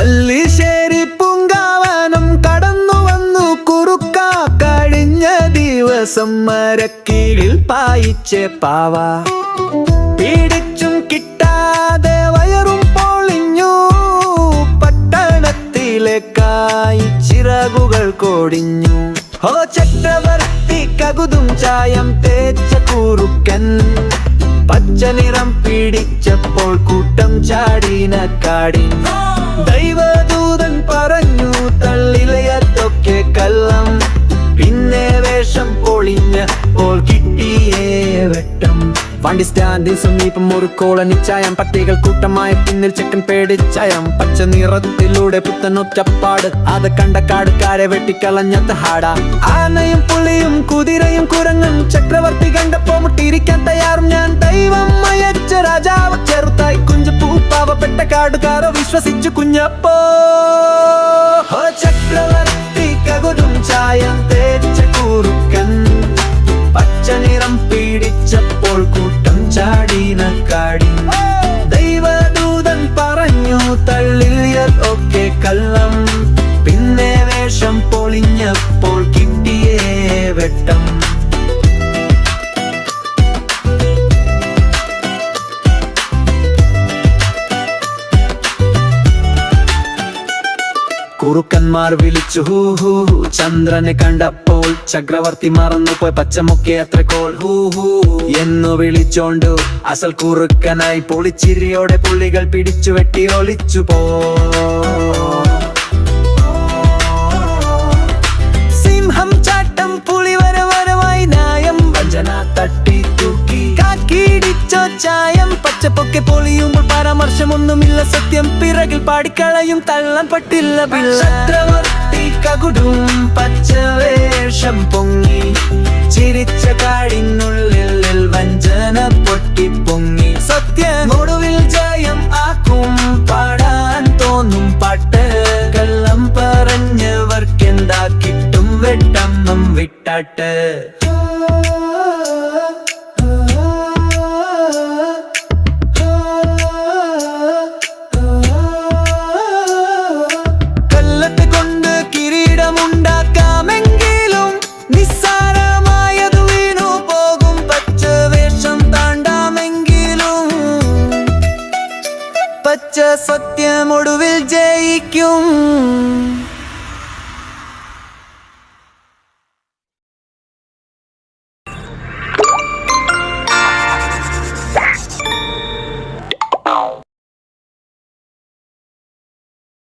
പല്ലിശ്ശേരി പൂങ്കാവനം കടന്നു വന്നു. കുറുക്ക കഴിഞ്ഞ ദിവസം മരക്കീഴിൽ പായിച്ച പാവ. പിടിച്ചും കിട്ടാതെ വയറും പൊളിഞ്ഞു. പട്ടണത്തിലെ കായിച്ചിറകുകൾ കൊടിഞ്ഞു. ഓ ചക്രവർത്തി കകുതും ചായം തേച്ച കുറുക്കൻ. പച്ച നിറം പിടിച്ചപ്പോൾ കൂട്ടം ചാടിന കാടി ദൈവദൂതൻ പറഞ്ഞു തള്ളിലയത്തൊക്കെ കള്ളം. പിന്നെ വേഷം പൊളിഞ്ഞപ്പോൾ കിട്ടിയേ വെട്ടം. വണ്ടി സ്റ്റാൻഡിൽ സമീപം ഒരു കോളനി ചായം. പട്ടികൾ കൂട്ടമായ പിന്നിൽ ചെക്കൻ പേടിച്ചയം പച്ച നിറത്തിലൂടെ പുത്തനൊറ്റപ്പാട് അത് കണ്ട കാടുകാരെ വെട്ടിക്കളഞ്ഞത് ഹാട. ആനയും കുതിരയും കുരങ്ങും ചക്രവർത്തി കണ്ടപ്പോ മുട്ടിയിരിക്കാൻ തയ്യാറും. ഞാൻ ദൈവം അയച്ച രാജാവ് ചെറുതായി കുഞ്ചപ്പൂ പാവപ്പെട്ട കാടുകാരോ വിശ്വസിച്ചു കുഞ്ഞപ്പോ. ചക്രവർത്തി കകുലും ചായം തേച്ച പച്ച നിറം പീഡിച്ചപ്പോൾ കൂട്ടം ചാടിന കാടി. ദൈവദൂതൻ പറഞ്ഞു ഒക്കെ കള്ളം വെട്ടം. കുറുക്കന്മാർ വിളിച്ചു ഹൂ ഹൂ. ചന്ദ്രനെ കണ്ടപ്പോൾ ചക്രവർത്തി മറന്നു പോയി പച്ചമുക്കെ അത്ര കോൾ ഹൂ ഹൂ. എന്നു വിളിച്ചോണ്ട് അസൽ കുറുക്കനായി പൊളിച്ചിരിയോടെ പുള്ളികൾ പിടിച്ചു വെട്ടി ഒളിച്ചു പോ. പച്ചപ്പൊക്കെ പൊളിയുമ്പോൾ പരാമർശമൊന്നുമില്ല. സത്യം പിറകിൽ പാടിക്കളയും തള്ളാൻ പറ്റില്ല പിള്ള. ചക്രവർത്തി കകുടും പച്ചവേഷം പൊങ്ങി. ചിരിച്ച കാടിനുള്ളിൽ വഞ്ചന പൊട്ടി പൊങ്ങി സത്യം. ഒടുവിൽ ജയം ആക്കും. പാടാൻ തോന്നും പാട്ട്. കള്ളം പറഞ്ഞവർക്കെന്താ കിട്ടും വെട്ടമ്മം വിട്ടാട്ട്. പച്ച സത്യമൊടുവിൽ ജയിക്കും.